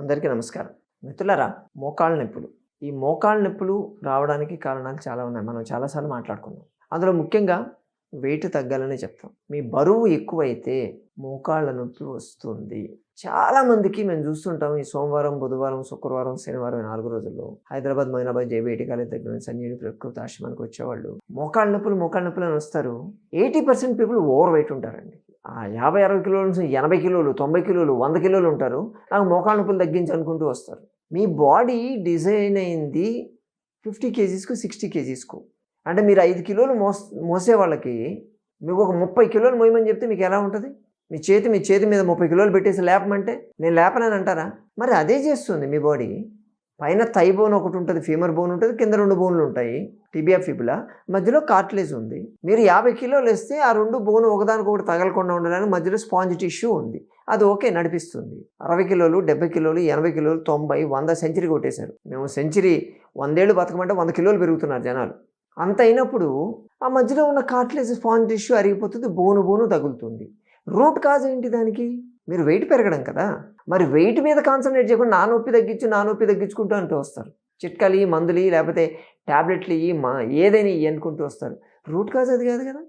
అందరికీ నమస్కారం. మిత్రులరా మోకాళ్ళ నొప్పులు. ఈ మోకాళ్ళ నొప్పులు రావడానికి కారణాలు చాలా ఉన్నాయి. మనం చాలాసార్లు మాట్లాడుకున్నాం. అందులో ముఖ్యంగా వెయిట్ తగ్గాలని చెప్తాం. మీ బరువు ఎక్కువైతే మోకాళ్ళ నొప్పి వస్తుంది. చాలా మందికి మేము చూస్తుంటాం ఈ సోమవారం బుధవారం శుక్రవారం శనివారం నాలుగు రోజుల్లో హైదరాబాద్ మైనాబాద్ జేబీఐటి కాలేజ్ దగ్గర నుంచి ప్రకృతి ఆశ్రమానికి వచ్చేవాళ్ళు. మోకాళ్ళ నొప్పులు మోకాళ్ళ నొప్పులు అని వస్తారు. Eighty percent people over weight ఉంటారండి. యాభై అరవై కిలోల నుంచి ఎనభై కిలోలు తొంభై కిలోలు వంద కిలోలు ఉంటారు. నాకు మోకాళ్ళ నొప్పులు తగ్గించి అనుకుంటూ వస్తారు. మీ బాడీ డిజైన్ అయింది ఫిఫ్టీ కేజీస్కు సిక్స్టీ కేజీస్కు. అంటే మీరు ఐదు కిలోలు మోస్ మోసే వాళ్ళకి మీకు ఒక ముప్పై కిలోలు మోయమని చెప్తే మీకు ఎలా ఉంటుంది? మీ చేతి మీ చేతి మీద ముప్పై కిలోలు పెట్టేసి లేపమంటే? నేను లేపనని అంటారా? మరి అదే చేస్తుంది మీ బాడీ. పైన థై బోన్ ఒకటి ఉంటుంది ఫీమర్ బోన్ ఉంటుంది కింద రెండు బోన్లు ఉంటాయి టిబియా ఫిబులా మధ్యలో కార్ట్లేజ్ ఉంది. మీరు యాభై కిలోలు వేస్తే ఆ రెండు బోన్ ఒకదానికొకటి తగలకుండా ఉండడానికి మధ్యలో స్పాంజ్ టిష్యూ ఉంది. అది ఓకే నడిపిస్తుంది. అరవై కిలోలు డెబ్బై కిలోలు ఎనభై కిలోలు తొంభై వంద సెంచరీ కొట్టేశారు. మేము సెంచరీ వందేళ్ళు బతకమంటే వంద కిలోలు పెరుగుతున్నారు జనాలు. అంత అయినప్పుడు ఆ మధ్యలో ఉన్న కార్ట్లేజ్ స్పాంజ్ టిష్యూ అరిగిపోతుంది బోను బోను తగులుతుంది. రూట్ కాజ్ ఏంటి దానికి? మీరు వెయిట్ పెరగడం కదా. మరి వెయిట్ మీద కాన్సన్ట్రేట్ చేయకుండా నా నొప్పి తగ్గించు నా నొప్పి తగ్గించుకుంటూ అంటూ వస్తారు. చిట్కాలు మందులు లేకపోతే ట్యాబ్లెట్లు ఇవి మా ఏదైనా ఇయ్యి అనుకుంటూ వస్తారు. రూట్ కాజ్ అది కాదు కదా.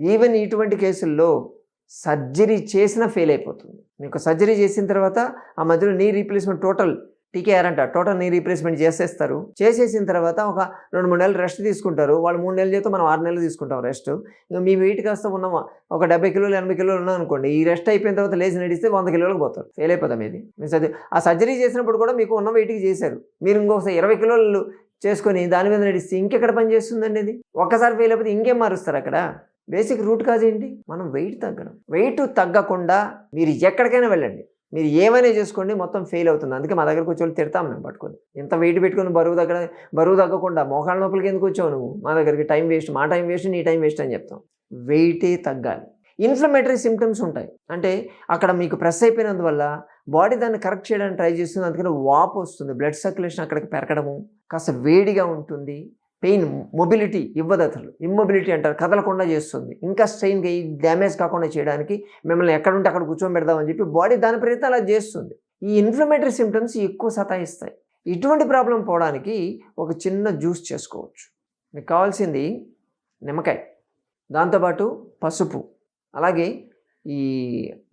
ఈవెన్ ఇటువంటి కేసుల్లో సర్జరీ చేసినా ఫెయిల్ అయిపోతుంది. మీకు సర్జరీ చేసిన తర్వాత ఆ మధ్యలో నీ రీప్లేస్మెంట్ టోటల్ టీకేఆర్ అంట టోటల్ నీ రీప్లేస్మెంట్ చేసేస్తారు. చేసేసిన తర్వాత ఒక రెండు మూడు నెలలు రెస్ట్ తీసుకుంటారు. వాళ్ళు మూడు నెలలు చేస్తే మనం ఆరు నెలలు తీసుకుంటాం రెస్ట్. ఇంకా మీ వెయిట్ కాస్త ఉన్నామా ఒక డెబ్బై కిలోలు ఎనభై కిలోలు ఉన్నాం అనుకోండి ఈ రెస్ట్ అయిపోయిన తర్వాత లేచి నడిస్తే వంద కిలోలకు పోతారు. ఫెయిల్ అయిపోతాం ఇది. మీన్స్ అది ఆ సర్జరీ చేసినప్పుడు కూడా మీకు ఉన్న వెయిట్కి చేశారు. మీరు ఇంకొకసారి ఇరవై కిలోలు చేసుకొని దాని మీద నడిస్తే ఇంకెక్కడ పని చేస్తుందండి ఇది? ఒక్కసారి ఫెయిల్ అయిపోతే ఇంకేం మారుస్తారు అక్కడ? బేసిక్ రూట్ కాజ్ ఏంటి? మనం వెయిట్ తగ్గడం. వెయిట్ తగ్గకుండా మీరు ఎక్కడికైనా వెళ్ళండి. మీరు ఏమైనా చేసుకోండి మొత్తం ఫెయిల్ అవుతుంది. అందుకే మా దగ్గరకు వచ్చి తిడతాం మేము పట్టుకొని. ఇంత వెయిట్ పెట్టుకుని బరువు తగ్గ బరువు తగ్గకుండా మోకాళ్ళ నొప్పులకి ఎందుకు వచ్చావు నువ్వు? మా దగ్గరికి టైం వేస్ట్ మా టైం వేస్ట్ నీ టైం వేస్ట్ అని చెప్తాం. వెయిటే తగ్గాలి. ఇన్ఫ్లమేటరీ సిమ్టమ్స్ ఉంటాయి. అంటే అక్కడ మీకు ప్రెస్ అయిపోయినందువల్ల బాడీ దాన్ని కరెక్ట్ చేయడానికి ట్రై చేస్తుంది. అందుకని వాపు వస్తుంది బ్లడ్ సర్క్యులేషన్ అక్కడికి పెరగడము కాస్త వేడిగా ఉంటుంది. పెయిన్ మొబిలిటీ ఇవ్వదు అసలు. ఇమ్మొబిలిటీ అంటారు. కదలకుండా చేస్తుంది. ఇంకా స్ట్రెయిన్గా ఈ డ్యామేజ్ కాకుండా చేయడానికి మిమ్మల్ని ఎక్కడుంటే అక్కడ కూర్చోబెడదామని చెప్పి బాడీ దాని ప్రయత్నం అలా చేస్తుంది. ఈ ఇన్ఫ్లమేటరీ సిమ్టమ్స్ ఎక్కువ సతాయిస్తాయి. ఇటువంటి ప్రాబ్లం పోవడానికి ఒక చిన్న జ్యూస్ చేసుకోవచ్చు. మీకు కావాల్సింది నిమ్మకాయ. దాంతోపాటు పసుపు. అలాగే ఈ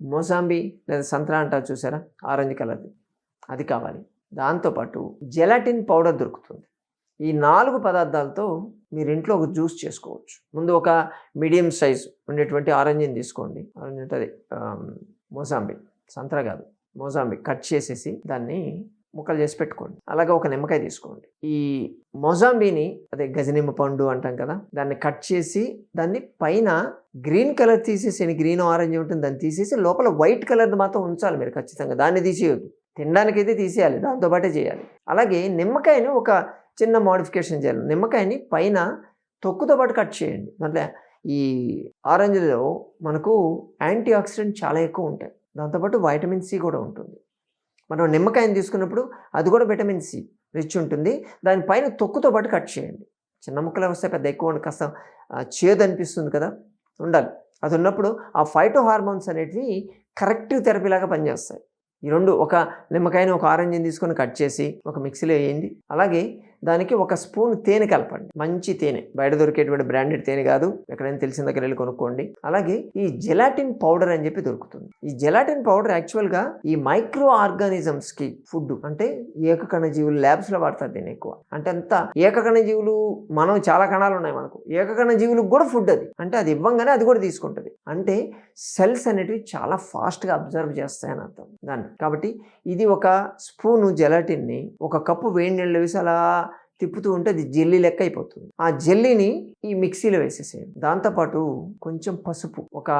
మోసాంబి లేదా సంత్రా అంటారు చూసారా? ఆరెంజ్ కలర్ది. అది కావాలి. దాంతోపాటు జెలాటిన్ పౌడర్ దొరుకుతుంది. ఈ నాలుగు పదార్థాలతో మీరు ఇంట్లో ఒక జ్యూస్ చేసుకోవచ్చు. ముందు ఒక మీడియం సైజ్ ఉండేటువంటి ఆరెంజ్ని తీసుకోండి. ఆరెంజ్ అంటే అది మోసాంబి సంత్రా కాదు మోసాంబి కట్ చేసేసి దాన్ని ముక్కలు చేసి పెట్టుకోండి. అలాగే ఒక నిమ్మకాయ తీసుకోండి. ఈ మొజాంబీని అదే గజనిమ్మ పండు అంటాం కదా దాన్ని కట్ చేసి దాన్ని పైన గ్రీన్ కలర్ తీసేసి గ్రీన్ ఆరెంజ్ ఉంటుంది దాన్ని తీసేసి లోపల వైట్ కలర్ మాత్రం ఉంచాలి మీరు ఖచ్చితంగా. దాన్ని తీసేయొద్దు. తినడానికైతే తీసేయాలి దాంతోపాటే చేయాలి. అలాగే నిమ్మకాయని ఒక చిన్న మోడిఫికేషన్ చేయాలి. నిమ్మకాయని పైన తొక్కుతో పాటు కట్ చేయండి. మళ్ళీ ఈ ఆరెంజ్లో మనకు యాంటీ ఆక్సిడెంట్ చాలా ఎక్కువ ఉంటాయి. దాంతోపాటు వైటమిన్ సి కూడా ఉంటుంది. మనం నిమ్మకాయని తీసుకున్నప్పుడు అది కూడా విటమిన్ సి రిచ్ ఉంటుంది. దానిపైన తొక్కుతో పాటు కట్ చేయండి. చిన్న ముక్కలు వస్తే పెద్ద ఎక్కువ ఉండి కాస్త చేదు అనిపిస్తుంది కదా? ఉండాలి. అది ఉన్నప్పుడు ఆ ఫైటో హార్మోన్స్ అనేటివి కరెక్టివ్ థెరపీలాగా పనిచేస్తాయి. ఈ రెండు ఒక నిమ్మకాయని ఒక ఆరెంజ్ని తీసుకొని కట్ చేసి ఒక మిక్సీలో వేయండి. అలాగే దానికి ఒక స్పూన్ తేనె కలపండి. మంచి తేనె. బయట దొరికేటువంటి బ్రాండెడ్ తేనె కాదు. ఎక్కడైనా తెలిసిన దగ్గర వెళ్ళి కొనుక్కోండి. అలాగే ఈ జెలాటిన్ పౌడర్ అని చెప్పి దొరుకుతుంది. ఈ జెలాటిన్ పౌడర్ యాక్చువల్గా ఈ మైక్రో ఆర్గానిజమ్స్కి ఫుడ్ అంటే ఏకకణ జీవులు ల్యాబ్స్లో వాడతారు దీన్ని ఎక్కువ. అంటే అంత ఏకకణ జీవులు మనం చాలా కణాలు ఉన్నాయి మనకు. ఏకకణ జీవులకు కూడా ఫుడ్ అది. అంటే అది ఇవ్వంగానే అది కూడా తీసుకుంటుంది. అంటే సెల్స్ అనేటివి చాలా ఫాస్ట్గా అబ్జర్వ్ చేస్తాయని అర్థం. దాన్ని. కాబట్టి ఇది ఒక స్పూను జెలాటిన్ని ఒక కప్పు వేడి నీళ్ళు వేసి అలా తిప్పుతూ ఉంటే అది జెల్లీ లెక్క అయిపోతుంది. ఆ జెల్లీని ఈ మిక్సీలో వేసేసేయండి. దాంతోపాటు కొంచెం పసుపు ఒక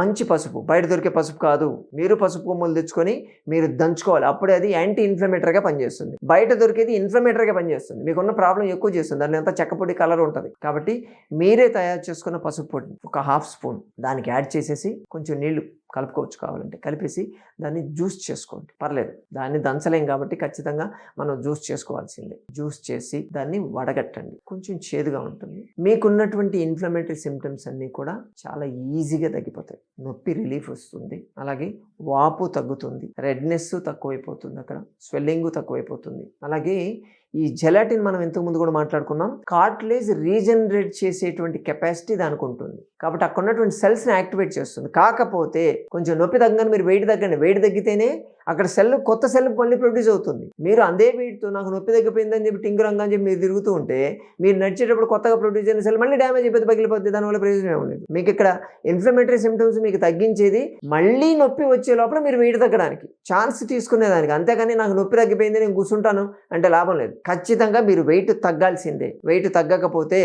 మంచి పసుపు బయట దొరికే పసుపు కాదు. మీరు పసుపు కొమ్ములు తెచ్చుకొని మీరు దంచుకోవాలి. అప్పుడే అది యాంటీ ఇన్ఫ్లమేటరీగా పనిచేస్తుంది. బయట దొరికేది ఇన్ఫ్లమేటరీగా పనిచేస్తుంది. మీకున్న ప్రాబ్లం ఎక్కువ చేస్తుంది. దాని అంతా చెక్కపొడి కలర్ ఉంటుంది. కాబట్టి మీరే తయారు చేసుకున్న పసుపు పొడి ఒక హాఫ్ స్పూన్ దానికి యాడ్ చేసేసి కొంచెం నీళ్ళు కలుపుకోవచ్చు కావాలంటే. కలిపేసి దాన్ని జ్యూస్ చేసుకోండి. పర్లేదు. దాన్ని దంచలేం కాబట్టి ఖచ్చితంగా మనం జ్యూస్ చేసుకోవాల్సిందే. జ్యూస్ చేసి దాన్ని వడగట్టండి. కొంచెం చేదుగా ఉంటుంది. మీకున్నటువంటి ఇన్ఫ్లమేటరీ సిమ్టమ్స్ అన్నీ కూడా చాలా ఈజీగా తగ్గిపోతాయి. నొప్పి రిలీఫ్ వస్తుంది. అలాగే వాపు తగ్గుతుంది. రెడ్నెస్ తక్కువైపోతుంది అక్కడ. స్వెల్లింగ్ తక్కువైపోతుంది. అలాగే ఈ జెలాటిన్ మనం ఇంతకు ముందు కూడా మాట్లాడుకున్నాం. కార్ట్లేజ్ రీజనరేట్ చేసేటువంటి కెపాసిటీ దానికి ఉంటుంది. కాబట్టి అక్కడ ఉన్నటువంటి సెల్స్ని యాక్టివేట్ చేస్తుంది. కాకపోతే కొంచెం నొప్పి తగ్గని మీరు వెయిట్ తగ్గండి. వెయిట్ తగ్గితేనే అక్కడ సెల్ కొత్త సెల్ మళ్ళీ ప్రొడ్యూస్ అవుతుంది. మీరు అదే వెయిట్తో నాకు నొప్పి తగ్గిపోయిందని చెప్పి టింగురంగా అని చెప్పి మీరు తిరుగుతూ ఉంటే మీరు నడిచేటప్పుడు కొత్తగా ప్రొడ్యూస్ అయిన సెల్ మళ్ళీ డ్యామేజ్ అయిపోతే పగిలిపోతుంది దానివల్ల ప్రయోజనం లేదు. మీకు ఇక్కడ ఇన్ఫ్లమేటరీ సిమ్టమ్స్ మీకు తగ్గించేది మళ్ళీ నొప్పి వచ్చే లోపల మీరు వెయిట్ తగ్గడానికి ఛాన్స్ తీసుకునేదానికి అంతేకాని నాకు నొప్పి తగ్గిపోయింది నేను కూర్చుంటాను అంటే లాభం లేదు. ఖచ్చితంగా మీరు వెయిట్ తగ్గాల్సిందే. వెయిట్ తగ్గకపోతే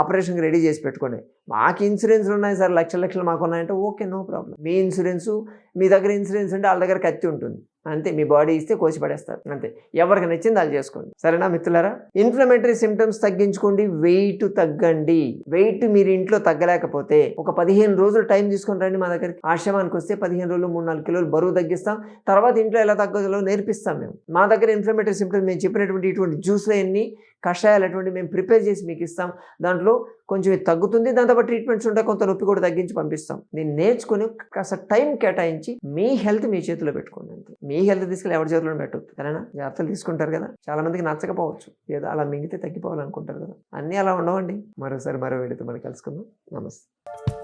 ఆపరేషన్కి రెడీ చేసి పెట్టుకోండి. మాకు ఇన్సూరెన్స్లు ఉన్నాయి సార్ లక్ష లక్షలు మాకు ఉన్నాయంటే ఓకే నో ప్రాబ్లం. మీ ఇన్సూరెన్స్ మీ దగ్గర ఇన్సూరెన్స్ ఉంటే వాళ్ళ దగ్గర కత్తి ఉంటుంది. అంతే మీ బాడీ ఇస్తే కోసి పడేస్తారు. అంతే ఎవరికి నచ్చింది వాళ్ళు చేసుకోండి. సరేనా మిత్రులారా? ఇన్ఫ్లమేటరీ సిమ్టమ్స్ తగ్గించుకోండి వెయిట్ తగ్గండి. వెయిట్ మీరు ఇంట్లో తగ్గలేకపోతే ఒక పదిహేను రోజులు టైం తీసుకొని రండి మా దగ్గరికి. ఆశ్రమానికి వస్తే పదిహేను రోజులు మూడు నాలుగు కిలోలు బరువు తగ్గిస్తాం. తర్వాత ఇంట్లో ఎలా తగ్గదో నేర్పిస్తాం మేము. మా దగ్గర ఇన్ఫ్లమేటరీ సిమ్టమ్స్ మేము చెప్పినటువంటి ఇటువంటి జ్యూస్లు అన్ని కషాయాలు అటువంటి మేము ప్రిపేర్ చేసి మీకు ఇస్తాం. దాంట్లో కొంచెం ఇది తగ్గుతుంది దాంతో ట్రీట్మెంట్స్ ఉంటాయి కొంత నొప్పి కూడా తగ్గించి పంపిస్తాం. నేను నేర్చుకుని కాస్త టైం కేటాయించి మీ హెల్త్ మీ చేతిలో పెట్టుకోండి అంతే. మీ హెల్త్ తీసుకెళ్ళి ఎవరి చేతిలో పెట్టొద్దు. సరేనా? జాగ్రత్తలు తీసుకుంటారు కదా? చాలా మందికి నచ్చకపోవచ్చు. ఏదో అలా మింగితే తగ్గిపోవాలనుకుంటారు కదా? అన్నీ అలా ఉండవండి. మరోసారి మరో వీడితో మనం కలుసుకుందాం. నమస్తే.